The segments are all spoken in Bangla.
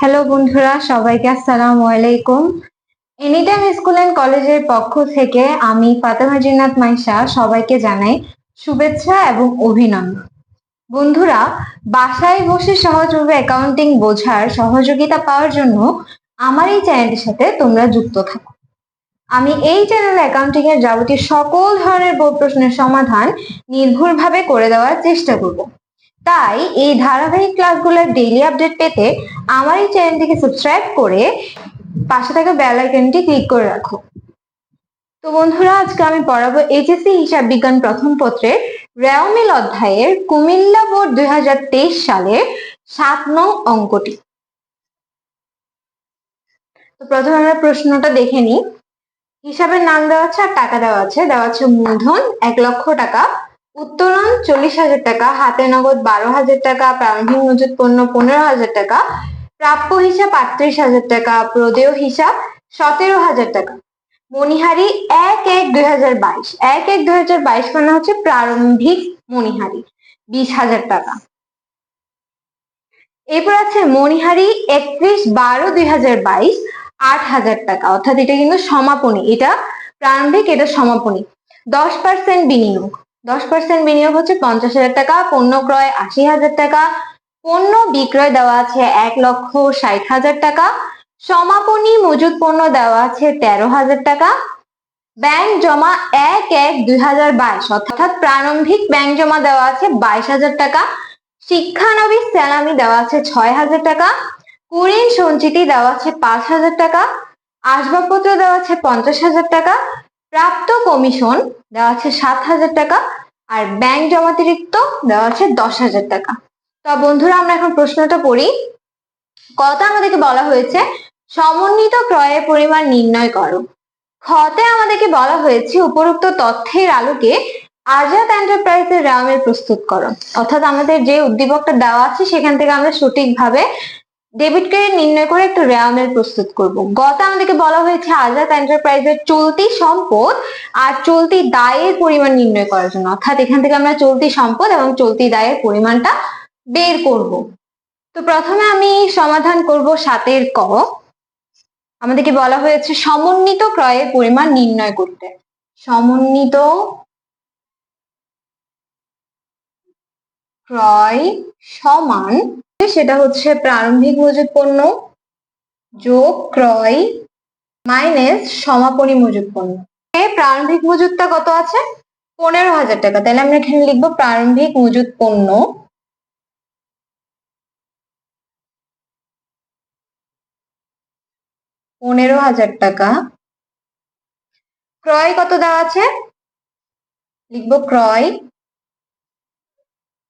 হ্যালো বন্ধুরা, সবাইকে আসসালামু আলাইকুম। এনিটাইম স্কুল অ্যান্ড কলেজের পক্ষ থেকে আমি ফাতেমা জিন্নাত মাইশা সবাইকে জানাই শুভেচ্ছা এবং অভিনন্দন। বন্ধুরা, বাসায় বসে সহজভাবে অ্যাকাউন্টিং বোঝার সহযোগিতা পাওয়ার জন্য আমার এই চ্যানেলটির সাথে তোমরা যুক্ত থাকো। আমি এই চ্যানেলে অ্যাকাউন্টিং এর যাবতীয় সকল ধরনের প্রশ্নের সমাধান নির্ভুলভাবে করে দেওয়ার চেষ্টা করব। তাই এই ধারাবাহিক ক্লাসগুলোর ডেইলি আপডেট পেতে আমার এই চ্যানেলটিকে সাবস্ক্রাইব করে পাশে থাকা বেল আইকনটি ক্লিক করে রাখো। তো বন্ধুরা, আজকে আমি পড়াবো এইচএসসি হিসাব বিজ্ঞান প্রথম পত্রের রেওমিল অধ্যায়ের কুমিল্লা বোর্ড দুই হাজার তেইশ সালের সাত নং অঙ্কটি। তো প্রথমে আমরা প্রশ্নটা দেখে নিই। হিসাবের নাম দেওয়া আছে আর টাকা দেওয়া আছে। দেওয়া আছে মূলধন এক লক্ষ টাকা। উত্তোলন চল্লিশ হাজার টাকা, হাতে নগদ বারো হাজার টাকা, প্রারম্ভিক মজুত পণ্য পনেরো হাজার টাকা, প্রাপ্য হিসাব আটত্রিশ হাজার টাকা, প্রদেয় হিসাব সতেরো হাজার টাকা। মণিহারি এক এক দুই হাজার বাইশ, এক এক দুই হাজার বাইশ মানে হচ্ছে প্রারম্ভিক মণিহারি, বিশ হাজার টাকা। এরপর আছে মণিহারি একত্রিশ বারো দুই হাজার বাইশ, আট হাজার টাকা। অর্থাৎ এটা কিন্তু সমাপনী, এটা প্রারম্ভিক, এটা সমাপনী। দশ পার্সেন্ট বিনিয়োগ। দশ পার্সেন্ট বিনিয়োগ হচ্ছে পঞ্চাশ হাজার টাকা পণ্য ক্রয় আশি হাজার টাকা, পণ্য বিক্রয় দেওয়া আছে এক লক্ষ ষাট হাজার টাকা, সমাপনী মজুদ পণ্য দেওয়া আছে তেরো হাজার টাকা, ব্যাংক জমা এক এক দুই হাজার বাইশ, অর্থাৎ প্রারম্ভিক ব্যাংক জমা দেওয়া আছে বাইশ হাজার টাকা, শিক্ষানবিশ স্যালামি দেওয়া আছে ছয় হাজার টাকা কুড়িন সঞ্চিতি দেওয়া আছে পাঁচ হাজার টাকা, আসবাবপত্র দেওয়া আছে পঞ্চাশ হাজার টাকা প্রাপ্ত কমিশন দেওয়া আছে সাত হাজার টাকা আর ব্যাংক জমাতিরিক্ত দেওয়া আছে দশ হাজার টাকা। তো বন্ধুরা, আমরা এখন প্রশ্নটা পড়ি। কত আমাদেরকে বলা হয়েছে, সমন্বিত ক্রয়ের পরিমাণ নির্ণয় করো। খতে আমাদেরকে বলা হয়েছে, উপরোক্ত তথ্যের আলোকে আজাদ এন্টারপ্রাইজের রামের প্রস্তুত করো। অর্থাৎ আমাদের যে উদ্দীপকটা দেওয়া আছে, সেখান থেকে আমরা সঠিকভাবে ডেবিট ক্রেডিট নির্ণয় করে একটা রেয়ামের প্রস্তুত করব। গত আমাদেরকে বলা হয়েছে আজাদ এন্টারপ্রাইজের চলতি সম্পদ আর চলতি দায়ের পরিমাণ নির্ণয় করার জন্য। অর্থাৎ এখান থেকে আমরা চলতি সম্পদ এবং চলতি দায়ের পরিমাণটা বের করব। তো প্রথমে আমি সমাধান করব সাতের ক। আমাদেরকে বলা হয়েছে সমন্বিত ক্রয়ের পরিমাণ নির্ণয় করতে। সমন্বিত ক্রয় সমান সেটা হচ্ছে প্রারম্ভিক মজুদ পণ্য যোগ ক্রয় মাইনাস সমাপনী মজুদ পণ্য। প্রারম্ভিক মজুদটা কত আছে? পনেরো হাজার টাকা। তাহলে আমরা এখানে লিখব প্রারম্ভিক মজুদ পণ্য পনেরো হাজার টাকা। ক্রয় কত দেওয়া আছে? লিখব ক্রয়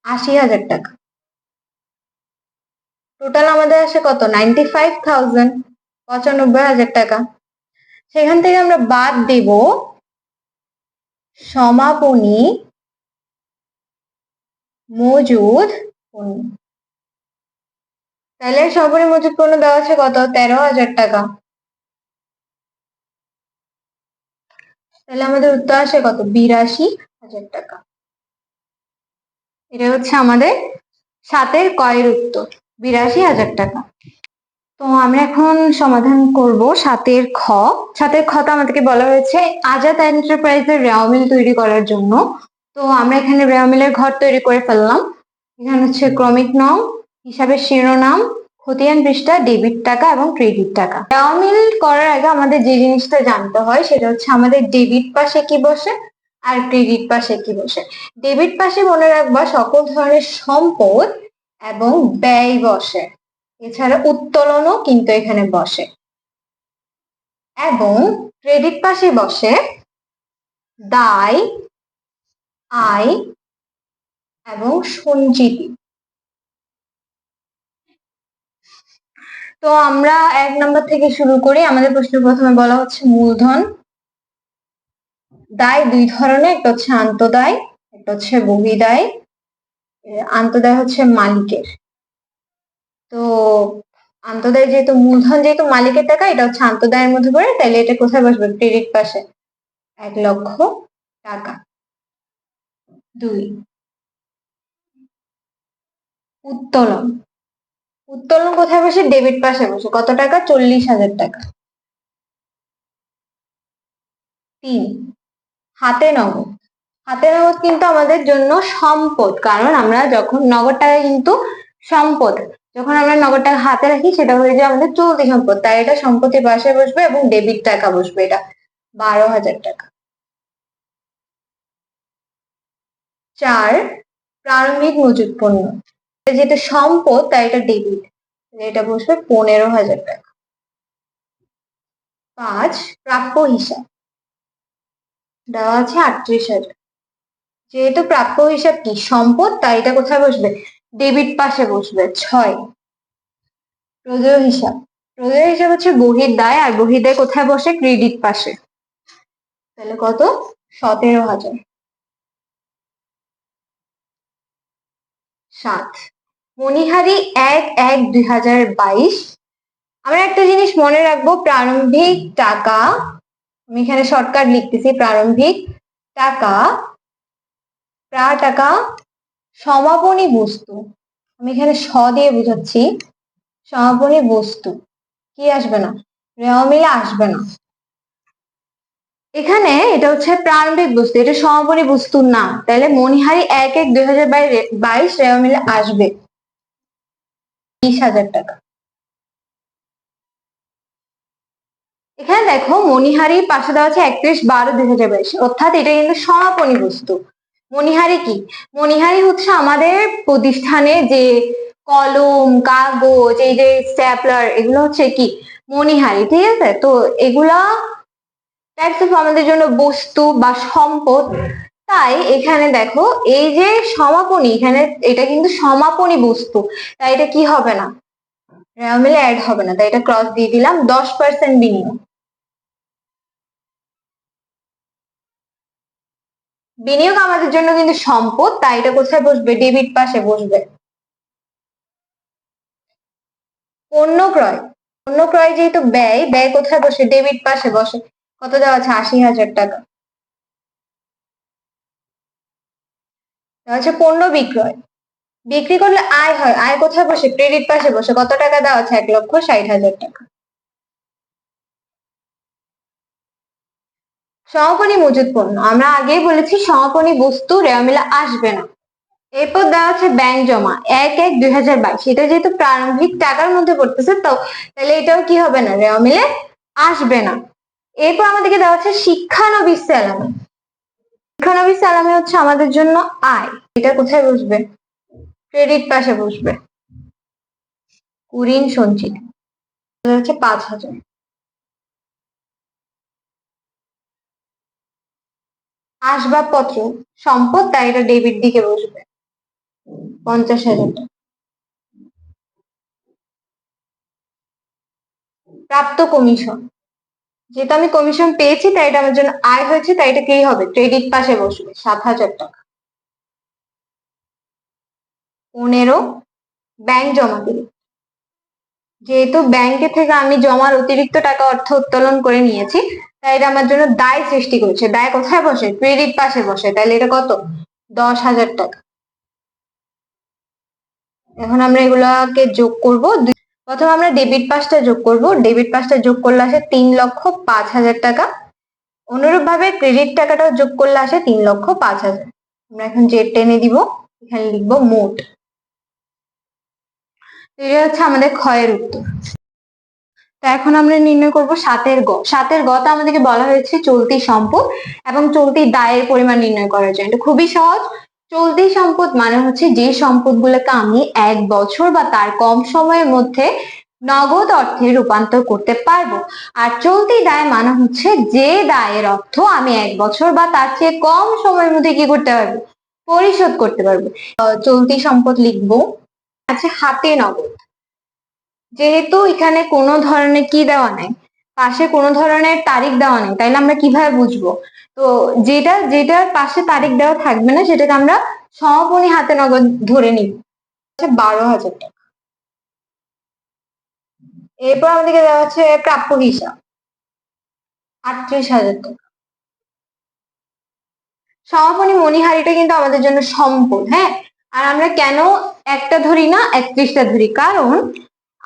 আশি হাজার টাকা। টোটাল আমাদের আসে কত? নাইনটি ফাইভ থাউজেন্ড পঁচানব্বই হাজার টাকা। সেখান থেকে আমরা বাদ দেব সমাপনী মজুদ পণ্য। তাহলে সমাপনী মজুদ পণ্য দেওয়া আছে কত? তেরো হাজার টাকা। তাহলে আমাদের উত্তর আসে কত? বিরাশি হাজার টাকা। এটা হচ্ছে আমাদের সাতের কয়ের উত্তর। বিরাশি হাজার টাকা। তো আমরা এখন সমাধান করব সাতের খ। সাতের খতে আমাদেরকে বলা হয়েছে আজাদ এন্টারপ্রাইজের রেওমিল তৈরি করার জন্য। তো আমরা এখানে রেওমিলের ঘর তৈরি করে ফেললাম। এখানে হচ্ছে ক্রমিক নং, হিসাবের শিরোনাম, খতিয়ান পৃষ্ঠা ডেবিট টাকা এবং ক্রেডিট টাকা। রেওমিল করার আগে আমাদের যে জিনিসটা জানতে হয় সেটা হচ্ছে আমাদের ডেবিট পাশে কি বসে আর ক্রেডিট পাশে কি বসে। ডেবিট পাশে মনে রাখবা সকল ধরনের সম্পদ এবং ব্যয় বসে। এছাড়া উত্তোলনও কিন্তু এখানে বসে। এবং ক্রেডিট পাশে বসে। দায়, আয় এবং সঞ্চিতি। তো আমরা এক নম্বর থেকে শুরু করি। আমাদের প্রশ্ন প্রথমে বলা হচ্ছে মূলধন। দায় দুই ধরনের, একটা হচ্ছে আন্তদায়, একটা হচ্ছে বহিদায় আন্তদায় হচ্ছে মালিকের। তো আন্তদায় যেহেতু মূলধন যেহেতু মালিকের টাকা, এটা হচ্ছে আন্তদায়ের মধ্যে পড়ে তাহলে এটা কোথায় বসবে? ক্রেডিট পাশে। এক লক্ষ টাকা। দুই। উত্তোলন। উত্তোলন কোথায় বসে? ডেবিট পাশে বসে। কত টাকা? চল্লিশ হাজার টাকা। তিন। হাতে নগদ। হাতে নগদ কিন্তু আমাদের জন্য সম্পদ। কারণ আমরা যখন নগদ টাকা কিন্তু সম্পদ, যখন আমরা নগদ টাকা হাতে রাখি, সেটা হয়ে যায় আমাদের চলতি সম্পদ। তাই এটা সম্পত্তির পাশে বসবে এবং ডেবিট টাকা বসবে এটা। বারো হাজার টাকা। চার, প্রারম্ভিক মজুত পণ্য। যেহেতু সম্পদ, তাই এটা ডেবিট এটা বসবে পনেরো হাজার টাকা। পাঁচ, প্রাপ্য হিসাব। দেওয়া আছে আটত্রিশ হাজার। যেহেতু প্রাপ্য হিসাব কি? সম্পদ? তাই এটা কোথায় বসবে? ডেবিট পাশে বসবে। ছয়। প্রদেয় হিসাব। প্রদেয় হিসাব হচ্ছে বহির্দায় আর বহির্দায় কোথায় বসে? ক্রেডিট পাশে। তাহলে কত? সতেরো হাজার। সাত। মণিহারি এক এক দুই হাজার বাইশ। আমরা একটা জিনিস মনে রাখব, প্রারম্ভিক টাকা, আমি এখানে শর্টকাট লিখতেছি, প্রারম্ভিক টাকা প্রা টাকা সমাপনী বস্তু। আমি এখানে স দিয়ে বুঝাচ্ছি। সমাপনী বস্তু। কি আসবে না? রেওয়া মিলে আসবে না। এখানে এটা হচ্ছে প্রারম্ভিক বস্তু। এটা সমাপনী বস্তুর নাম। তাহলে মণিহারি এক এক দুই হাজার বাইশ রেওয়া মিলে আসবে। বিশ হাজার টাকা। এখানে দেখো মণিহারি পাশে দেওয়া আছে একত্রিশ বারো দুই হাজার বাইশ। অর্থাৎ এটা কিন্তু সমাপনী বস্তু। মণিহারি কি? মণিহারি হচ্ছে আমাদের প্রতিষ্ঠানে যে কলম, কাগজ, এই যে স্ট্যাপলার, এগুলো হচ্ছে কি? মণিহারি, ঠিক আছে? তো এগুলা টাইপস অফ আমাদের জন্য বস্তু বা সম্পদ। তাই এখানে দেখো, এই যে সমাপনী, এখানে এটা কিন্তু সমাপনী বস্তু। তাই এটা কি হবে না? মিলে অ্যাড হবে না। তাই এটা ক্রস দিয়ে দিলাম, দশ পার্সেন্ট বিনিয়োগ। বিনিয়োগ আমাদের জন্য কিন্তু সম্পদ, তাই এটা কোথায় বসবে? ডেবিট পাশে বসবে। পণ্য ক্রয়। পণ্য ক্রয় যেহেতু ব্যয় ব্যয় কোথায় বসে? ডেবিট পাশে বসে। কত দেওয়া আছে? আশি হাজার টাকা। আছে পণ্য বিক্রয়। বিক্রি করলে আয় হয়। আয় কোথায় বসে? ক্রেডিট পাশে বসে। কত টাকা দেওয়া আছে? এক লক্ষ ষাট হাজার টাকা। সমাপনী মজুদ পণ্য। আমরা আগেই বলেছি, সমাপনী বস্তু রেওয়া মিলে আসবে না। এরপর দেওয়া আছে ব্যাংক জমা, এক এক দুই হাজার বাইশ। এটা যেহেতু প্রারম্ভিক টাকার মধ্যে পড়তেছে, তো তাহলে এটাও কি হবে না? রেওয়া মিলে আসবে না। এরপর আমাদেরকে দেওয়া আছে শিক্ষানবিশ স্যালামি শিক্ষানবিশ স্যালামি হচ্ছে আমাদের জন্য আয়। এটা কোথায় বসবে? ক্রেডিট পাশে বসবে। কুড়িন সঞ্চিত। হচ্ছে পাঁচ হাজার। আসবাবপত্র, সম্পদ তাই এটা ডেবিট দিকে বসবে। পঞ্চাশ হাজার প্রাপ্ত কমিশন। যেহেতু আমি কমিশন পেয়েছি, তাই এটা আমার জন্য আয় হয়েছে, তাই এটা কি হবে? ক্রেডিট পাশে বসবে, সাত হাজার টাকা। পনেরো ব্যাংক জমা দিল যেহেতু ব্যাংকে থেকে আমি জমার অতিরিক্ত টাকা অর্থ উত্তোলন করে নিয়েছি এটা আমার জন্য দায় সৃষ্টি করছে। দায় কোথায় বসে? ক্রেডিট পাশে বসে। তাহলে এটা কত? দশ হাজার টাকা। এখন আমরা এগুলাকে যোগ করব। প্রথমে আমরা ডেবিট পাসটা যোগ করব। ডেবিট পাসটা যোগ করলে আসে তিন লক্ষ পাঁচ হাজার টাকা। অনুরূপ ভাবে ক্রেডিট টাকাটাও যোগ করলে আসে তিন লক্ষ পাঁচ হাজার। আমরা এখন জেড টেনে দিব। এখানে লিখব মোট। এটা হচ্ছে আমাদের ক্ষয়ের উত্তর। এখন আমরা নির্ণয় করব সাতের গ। সাতের গটা আমাদেরকে বলা হয়েছে চলতি সম্পদ এবং চলতি দায়ের পরিমাণ নির্ণয় করার জন্য। এটা খুবই সহজ। চলতি সম্পদ মানে হচ্ছে যে সম্পদগুলোকে আমি এক বছর বা তার কম সময়ের মধ্যে নগদ অর্থে রূপান্তর করতে পারব। আর চলতি দায় মানে হচ্ছে যে দায়ের অর্থ আমি এক বছর বা তার চেয়ে কম সময়ের মধ্যে কি করতে পারব? পরিশোধ করতে পারব। চলতি সম্পদ লিখব। আছে হাতে নগদ। যেহেতু এখানে কোনো ধরনের কি দেওয়া নাই? পাশে কোনো ধরনের তারিখ দেওয়া নেই, তাইলে আমরা কীভাবে বুঝব? তো যেটা যেটার পাশে তারিখ দেওয়া থাকবে না, সেটাকে আমরা সমাপনী হাতে নগদ ধরে নিব। বারো হাজার টাকা। এরপর আমাদেরকে দেওয়া হচ্ছে প্রাপ্য হিসাব। আটত্রিশ হাজার টাকা। সমাপনী মণিহারিটা কিন্তু আমাদের জন্য সম্পদ হ্যাঁ? আর আমরা কেন একটা ধরি না, একত্রিশটা ধরি? কারণ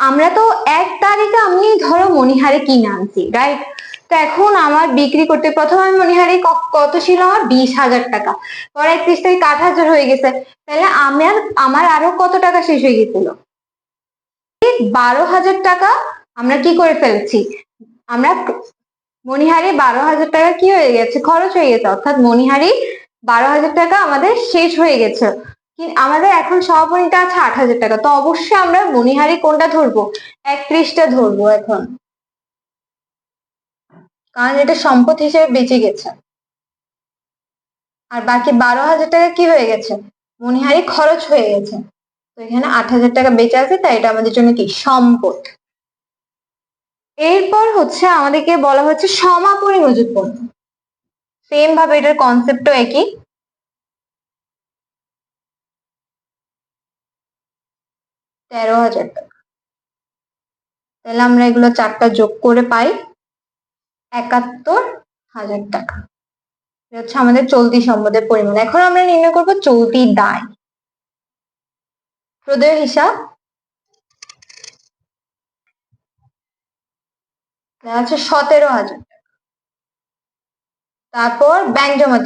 আমরা তো এক তারিখে আমি ধরো মনিহারে কিনে আনছি রাইট তো এখন আমার বিক্রি করতে প্রথম আমি মনিহারে কত ছিল আমার? বিশ হাজার টাকা। পরে একত্রিশ তারিখ আট হাজার হয়ে গেছে। তাহলে আমার আমার আরও কত টাকা শেষ হয়ে গেছিল? বারো হাজার টাকা আমরা কি করে ফেলছি? আমরা মনিহারি বারো হাজার টাকা কি হয়ে গেছে? খরচ হয়ে গেছে। অর্থাৎ মনিহারি বারো হাজার টাকা আমাদের শেষ হয়ে গেছে। আমাদের এখন সমাপনীটা আছে আট হাজার টাকা। তো অবশ্যই আমরা মনিহারি কোনটা ধরবো? একত্রিশটা ধরবো এখন। কারণ এটা সম্পদ হিসেবে বেঁচে গেছে। আর বাকি বারো হাজার টাকা কি হয়ে গেছে? মনিহারি খরচ হয়ে গেছে। তো এখানে আট হাজার টাকা বেঁচে আছে, তাই এটা আমাদের জন্য কি? সম্পদ। এরপর হচ্ছে আমাদেরকে বলা হচ্ছে সমাপনী মজুত পণ্য সেম ভাবে এটার কনসেপ্টও একই। তেরো হাজার টাকা। তাহলে আমরা এগুলো চারটা যোগ করে পাই একাত্তর হাজার টাকা। হচ্ছে আমাদের চলতি সম্পদের পরিমাণ। এখন আমরা নির্ণয় করব চলতি দায়। প্রদেয় হিসাব। যাচ্ছে সতেরো হাজার টাকা। তারপর ব্যাংক জমা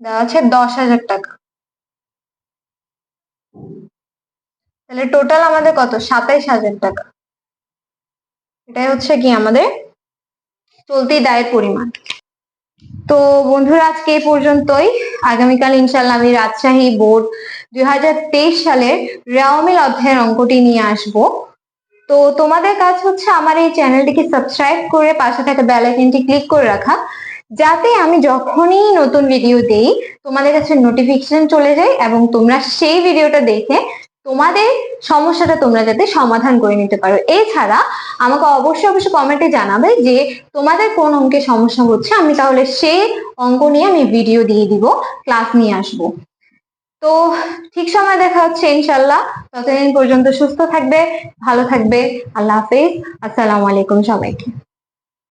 দেওয়া আছে দশ হাজার টাকা। তাহলে টোটাল আমাদের কত? সাতাইশ হাজার টাকা। এটাই হচ্ছে কি আমাদের চলতি দায়ের পরিমাণ। তো বন্ধুরা, আজকে এই পর্যন্তই। আগামীকাল ইনশাল্লাহ আমি রাজশাহী বোর্ড দুই হাজার তেইশ সালের রেওয়ামিল অধ্যায়ের অঙ্কটি নিয়ে আসব। তো তোমাদের কাজ হচ্ছে আমার এই চ্যানেলটিকে সাবস্ক্রাইব করে পাশে থাকা বেল আইকনটি ক্লিক করে রাখা। যাতে আমি যখনই নতুন ভিডিও দেই, তোমাদের কাছে নোটিফিকেশন চলে যায় এবং তোমরা সেই ভিডিওটা দেখে তোমাদের সমস্যাটা তোমরা যাতে সমাধান করে নিতে পারো। এছাড়া আমাকে অবশ্যই অবশ্যই কমেন্টে জানাবে যে তোমাদের কোন অঙ্কে সমস্যা হচ্ছে, আমি তাহলে সেই অঙ্ক নিয়ে আমি ভিডিও দিয়ে দিব ক্লাস নিয়ে আসব। তো ঠিক সময় দেখা হচ্ছে ইনশাল্লাহ ততদিন পর্যন্ত সুস্থ থাকবে, ভালো থাকবে, আল্লাহ হাফেজ। আসসালামু আলাইকুম সবাইকে।